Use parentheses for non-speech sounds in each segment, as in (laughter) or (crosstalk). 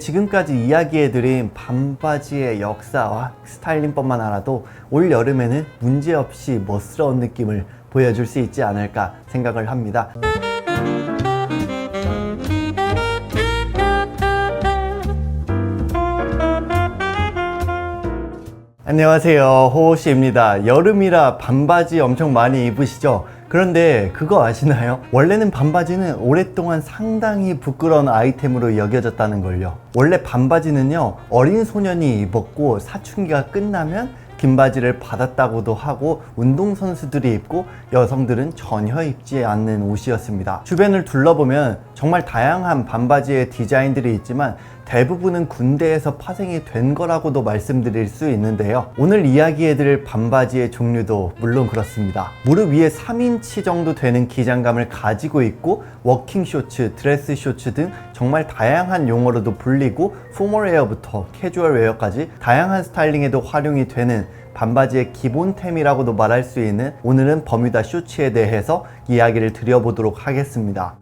지금까지 이야기해드린 반바지의 역사와 스타일링법만 알아도 올 여름에는 문제없이 멋스러운 느낌을 보여줄 수 있지 않을까 생각을 합니다. 안녕하세요. 호호씨입니다. 여름이라 반바지 엄청 많이 입으시죠? 그런데 그거 아시나요? 원래는 반바지는 오랫동안 상당히 부끄러운 아이템으로 여겨졌다는 걸요. 원래 반바지는요, 어린 소년이 입었고 사춘기가 끝나면 긴 바지를 받았다고도 하고 운동선수들이 입고 여성들은 전혀 입지 않는 옷이었습니다. 주변을 둘러보면 정말 다양한 반바지의 디자인들이 있지만 대부분은 군대에서 파생이 된 거라고도 말씀드릴 수 있는데요. 오늘 이야기해드릴 반바지의 종류도 물론 그렇습니다. 무릎 위에 3인치 정도 되는 기장감을 가지고 있고 워킹 쇼츠, 드레스 쇼츠 등 정말 다양한 용어로도 불리고 포멀웨어부터 캐주얼 웨어까지 다양한 스타일링에도 활용이 되는 반바지의 기본템이라고도 말할 수 있는 오늘은 버뮤다 쇼츠에 대해서 이야기를 드려보도록 하겠습니다.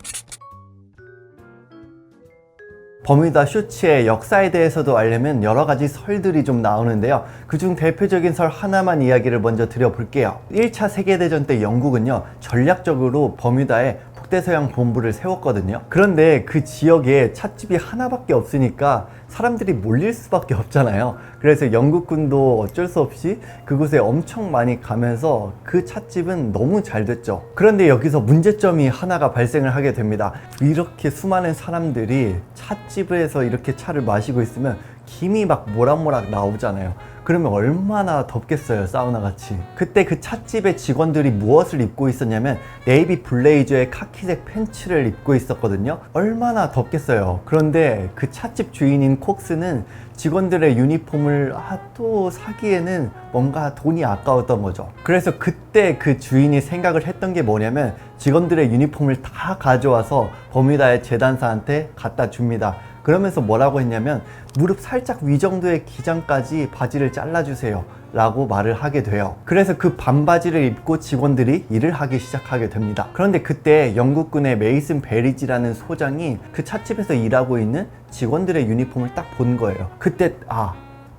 버뮤다 쇼츠의 역사에 대해서도 알려면 여러 가지 설들이 좀 나오는데요. 그중 대표적인 설 하나만 이야기를 먼저 드려볼게요. 1차 세계대전 때 영국은요, 전략적으로 버뮤다에 북대서양 본부를 세웠거든요. 그런데 그 지역에 찻집이 하나밖에 없으니까 사람들이 몰릴 수밖에 없잖아요. 그래서 영국군도 어쩔 수 없이 그곳에 엄청 많이 가면서 그 찻집은 너무 잘 됐죠. 그런데 여기서 문제점이 하나가 발생을 하게 됩니다. 이렇게 수많은 사람들이 찻집에서 이렇게 차를 마시고 있으면 김이 막 모락모락 나오잖아요. 그러면 얼마나 덥겠어요, 사우나 같이. 그때 그 찻집의 직원들이 무엇을 입고 있었냐면 네이비 블레이저의 카키색 팬츠를 입고 있었거든요. 얼마나 덥겠어요. 그런데 그 찻집 주인인 콕스는 직원들의 유니폼을 아, 또 사기에는 뭔가 돈이 아까웠던 거죠. 그래서 그때 그 주인이 생각을 했던 게 뭐냐면 직원들의 유니폼을 다 가져와서 버뮤다의 재단사한테 갖다 줍니다. 그러면서 뭐라고 했냐면 무릎 살짝 위 정도의 기장까지 바지를 잘라주세요 라고 말을 하게 돼요. 그래서 그 반바지를 입고 직원들이 일을 하기 시작하게 됩니다. 그런데 그때 영국군의 메이슨 베리지라는 소장이 그 찻집에서 일하고 있는 직원들의 유니폼을 딱 본 거예요. 그때 아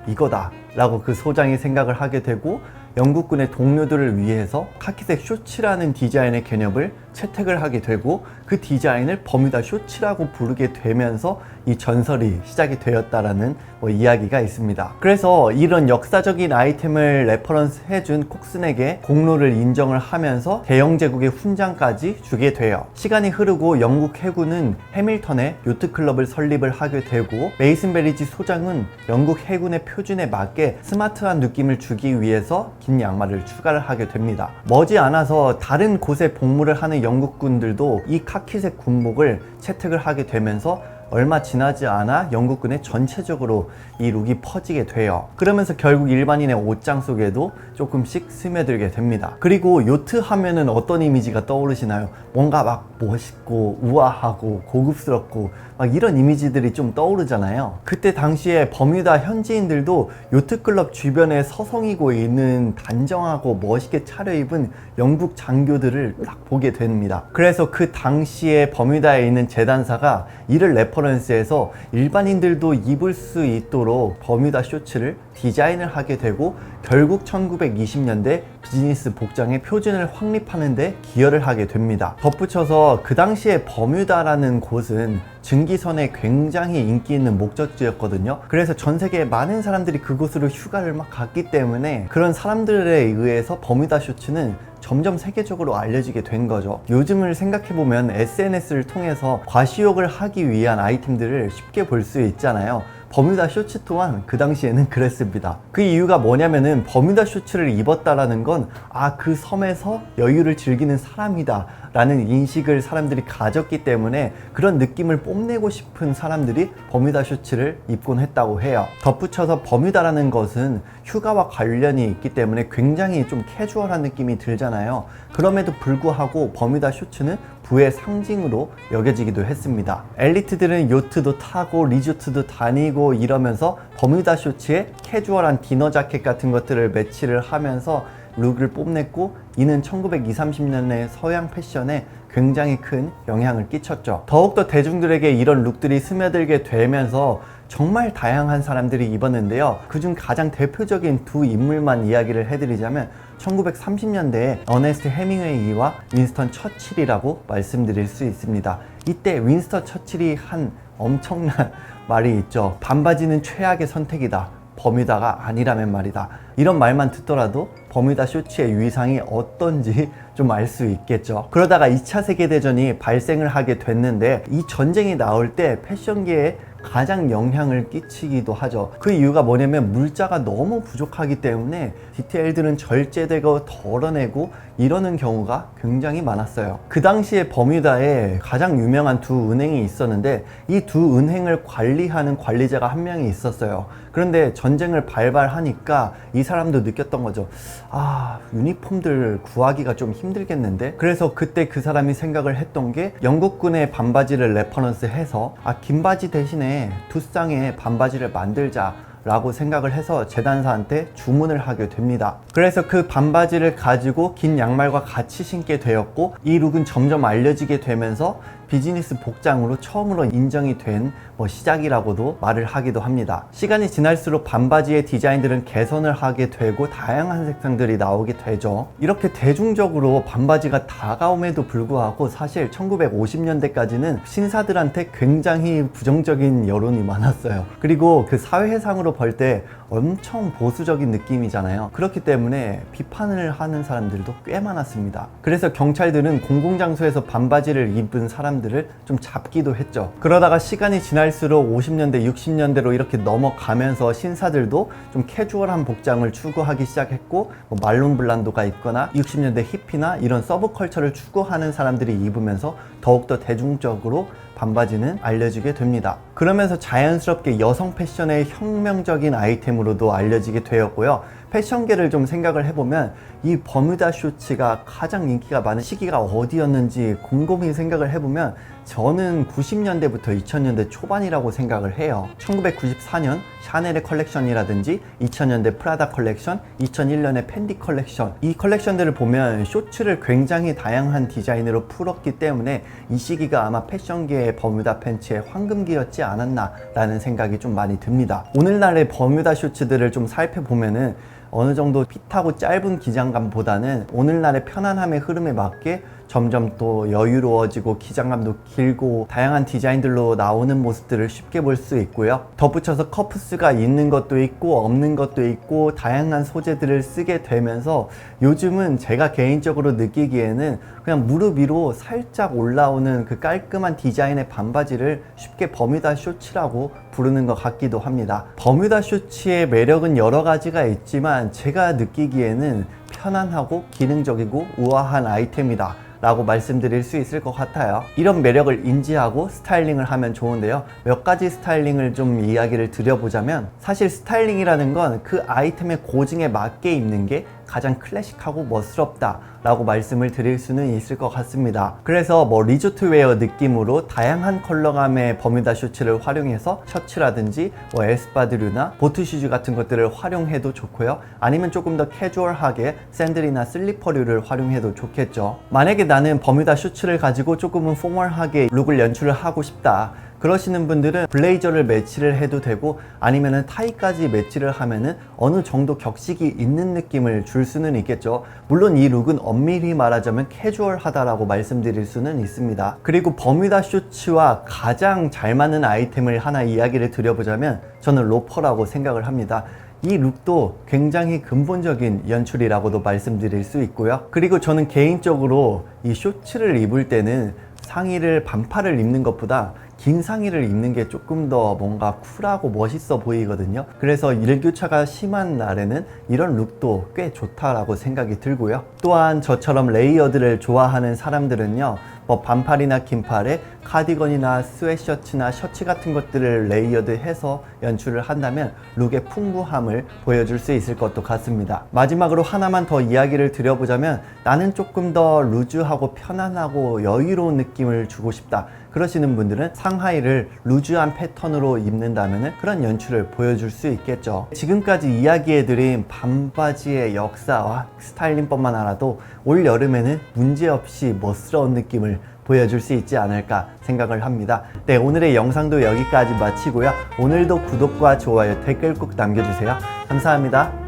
이거다 라고 그 소장이 생각을 하게 되고 영국군의 동료들을 위해서 카키색 쇼츠라는 디자인의 개념을 채택을 하게 되고 그 디자인을 버뮤다 쇼츠라고 부르게 되면서 이 전설이 시작이 되었다라는 뭐 이야기가 있습니다. 그래서 이런 역사적인 아이템을 레퍼런스 해준 콕슨에게 공로를 인정을 하면서 대영 제국의 훈장까지 주게 돼요. 시간이 흐르고 영국 해군은 해밀턴에 요트 클럽을 설립을 하게 되고 메이슨 베리지 소장은 영국 해군의 표준에 맞게 스마트한 느낌을 주기 위해서 긴 양말을 추가를 하게 됩니다. 머지않아서 다른 곳에 복무를 하는 영국군들도 이 카키색 군복을 채택을 하게 되면서 얼마 지나지 않아 영국군의 전체적으로 이 룩이 퍼지게 돼요. 그러면서 결국 일반인의 옷장 속에도 조금씩 스며들게 됩니다. 그리고 요트 하면은 어떤 이미지가 떠오르시나요? 뭔가 막 멋있고 우아하고 고급스럽고 막 이런 이미지들이 좀 떠오르잖아요. 그때 당시에 버뮤다 현지인들도 요트클럽 주변에 서성이고 있는 단정하고 멋있게 차려입은 영국 장교들을 딱 보게 됩니다. 그래서 그 당시에 버뮤다에 있는 재단사가 이를 레퍼런스해서 일반인들도 입을 수 있도록 버뮤다 쇼츠를 디자인을 하게 되고 결국 1920년대 비즈니스 복장의 표준을 확립하는 데 기여를 하게 됩니다. 덧붙여서 그 당시에 버뮤다라는 곳은 증기선에 굉장히 인기 있는 목적지였거든요. 그래서 전 세계 많은 사람들이 그곳으로 휴가를 막 갔기 때문에 그런 사람들에 의해서 버뮤다 쇼츠는 점점 세계적으로 알려지게 된 거죠. 요즘을 생각해보면 SNS를 통해서 과시욕을 하기 위한 아이템들을 쉽게 볼 수 있잖아요. 버뮤다 쇼츠 또한 그 당시에는 그랬습니다. 그 이유가 뭐냐면은 버뮤다 쇼츠를 입었다라는 건 아, 그 섬에서 여유를 즐기는 사람이다. 라는 인식을 사람들이 가졌기 때문에 그런 느낌을 뽐내고 싶은 사람들이 버뮤다 쇼츠를 입곤 했다고 해요. 덧붙여서 버뮤다라는 것은 휴가와 관련이 있기 때문에 굉장히 좀 캐주얼한 느낌이 들잖아요. 그럼에도 불구하고 버뮤다 쇼츠는 부의 상징으로 여겨지기도 했습니다. 엘리트들은 요트도 타고 리조트도 다니고 이러면서 버뮤다 쇼츠에 캐주얼한 디너 자켓 같은 것들을 매치를 하면서 룩을 뽐냈고 이는 1920, 30년의 서양 패션에 굉장히 큰 영향을 끼쳤죠. 더욱더 대중들에게 이런 룩들이 스며들게 되면서 정말 다양한 사람들이 입었는데요. 그중 가장 대표적인 두 인물만 이야기를 해드리자면 1930년대에 어네스트 해밍웨이와 윈스턴 처칠이라고 말씀드릴 수 있습니다. 이때 윈스턴 처칠이 한 엄청난 (laughs) 말이 있죠. 반바지는 최악의 선택이다. 버뮤다가 아니라면 말이다. 이런 말만 듣더라도 버뮤다 쇼츠의 위상이 어떤지 (laughs) 좀 알 수 있겠죠. 그러다가 2차 세계대전이 발생을 하게 됐는데 이 전쟁이 나올 때 패션계에 가장 영향을 끼치기도 하죠. 그 이유가 뭐냐면 물자가 너무 부족하기 때문에 디테일들은 절제되고 덜어내고 이러는 경우가 굉장히 많았어요. 그 당시에 버뮤다에 가장 유명한 두 은행이 있었는데 이 두 은행을 관리하는 관리자가 한 명이 있었어요. 그런데 전쟁을 발발하니까 이 사람도 느꼈던 거죠. 아, 유니폼들 구하기가 좀 힘들겠는데? 그래서 그때 그 사람이 생각을 했던 게 영국군의 반바지를 레퍼런스 해서 아, 긴 바지 대신에 두 쌍의 반바지를 만들자. 라고 생각을 해서 재단사한테 주문을 하게 됩니다. 그래서 그 반바지를 가지고 긴 양말과 같이 신게 되었고 이 룩은 점점 알려지게 되면서 비즈니스 복장으로 처음으로 인정이 된 뭐 시작이라고도 말을 하기도 합니다. 시간이 지날수록 반바지의 디자인들은 개선을 하게 되고 다양한 색상들이 나오게 되죠. 이렇게 대중적으로 반바지가 다가옴에도 불구하고 사실 1950년대까지는 신사들한테 굉장히 부정적인 여론이 많았어요. 그리고 그 사회상으로 볼 때 엄청 보수적인 느낌이잖아요. 그렇기 때문에 비판을 하는 사람들도 꽤 많았습니다. 그래서 경찰들은 공공장소에서 반바지를 입은 사람들을 좀 잡기도 했죠. 그러다가 시간이 지날수록 50년대, 60년대로 이렇게 넘어가면서 신사들도 좀 캐주얼한 복장을 추구하기 시작했고 뭐 말론 블란도가 있거나 60년대 히피나 이런 서브컬처를 추구하는 사람들이 입으면서 더욱더 대중적으로 반바지는 알려지게 됩니다. 그러면서 자연스럽게 여성 패션의 혁명적인 아이템으로도 알려지게 되었고요. 패션계를 좀 생각을 해보면 이 버뮤다 쇼츠가 가장 인기가 많은 시기가 어디였는지 곰곰이 생각을 해보면 저는 90년대부터 2000년대 초반이라고 생각을 해요. 1994년 샤넬의 컬렉션이라든지 2000년대 프라다 컬렉션, 2001년의 팬디 컬렉션 이 컬렉션들을 보면 쇼츠를 굉장히 다양한 디자인으로 풀었기 때문에 이 시기가 아마 패션계의 버뮤다 팬츠의 황금기였지 않았나 라는 생각이 좀 많이 듭니다. 오늘날의 버뮤다 쇼츠들을 좀 살펴보면은 어느 정도 핏하고 짧은 기장감보다는 오늘날의 편안함의 흐름에 맞게 점점 또 여유로워지고 기장감도 길고 다양한 디자인들로 나오는 모습들을 쉽게 볼 수 있고요. 덧붙여서 커프스가 있는 것도 있고 없는 것도 있고 다양한 소재들을 쓰게 되면서 요즘은 제가 개인적으로 느끼기에는 그냥 무릎 위로 살짝 올라오는 그 깔끔한 디자인의 반바지를 쉽게 버뮤다 쇼츠라고 부르는 것 같기도 합니다. 버뮤다 쇼츠의 매력은 여러 가지가 있지만 제가 느끼기에는 편안하고 기능적이고 우아한 아이템이다. 라고 말씀드릴 수 있을 것 같아요. 이런 매력을 인지하고 스타일링을 하면 좋은데요. 몇 가지 스타일링을 좀 이야기를 드려보자면 사실 스타일링이라는 건 그 아이템의 고증에 맞게 입는 게 가장 클래식하고 멋스럽다 라고 말씀을 드릴 수는 있을 것 같습니다. 그래서 뭐 리조트 웨어 느낌으로 다양한 컬러감의 버뮤다 셔츠를 활용해서 셔츠라든지 뭐 에스파드류나 보트 슈즈 같은 것들을 활용해도 좋고요. 아니면 조금 더 캐주얼하게 샌들이나 슬리퍼류를 활용해도 좋겠죠. 만약에 나는 버뮤다 셔츠를 가지고 조금은 포멀하게 룩을 연출을 하고 싶다. 그러시는 분들은 블레이저를 매치를 해도 되고 아니면은 타이까지 매치를 하면은 어느 정도 격식이 있는 느낌을 줄 수는 있겠죠. 물론 이 룩은 엄밀히 말하자면 캐주얼하다라고 말씀드릴 수는 있습니다. 그리고 버뮤다 쇼츠와 가장 잘 맞는 아이템을 하나 이야기를 드려보자면 저는 로퍼라고 생각을 합니다. 이 룩도 굉장히 근본적인 연출이라고도 말씀드릴 수 있고요. 그리고 저는 개인적으로 이 쇼츠를 입을 때는 상의를 반팔을 입는 것보다 긴 상의를 입는 게 조금 더 뭔가 쿨하고 멋있어 보이거든요. 그래서 일교차가 심한 날에는 이런 룩도 꽤 좋다라고 생각이 들고요. 또한 저처럼 레이어드를 좋아하는 사람들은요. 뭐 반팔이나 긴팔에 카디건이나 스웨셔츠나 셔츠 같은 것들을 레이어드해서 연출을 한다면 룩의 풍부함을 보여줄 수 있을 것도 같습니다. 마지막으로 하나만 더 이야기를 드려보자면 나는 조금 더 루즈하고 편안하고 여유로운 느낌을 주고 싶다. 그러시는 분들은 상하이를 루즈한 패턴으로 입는다면 그런 연출을 보여줄 수 있겠죠. 지금까지 이야기해드린 반바지의 역사와 스타일링법만 알아도 올 여름에는 문제없이 멋스러운 느낌을 보여줄 수 있지 않을까 생각을 합니다. 네, 오늘의 영상도 여기까지 마치고요. 오늘도 구독과 좋아요, 댓글 꼭 남겨주세요. 감사합니다.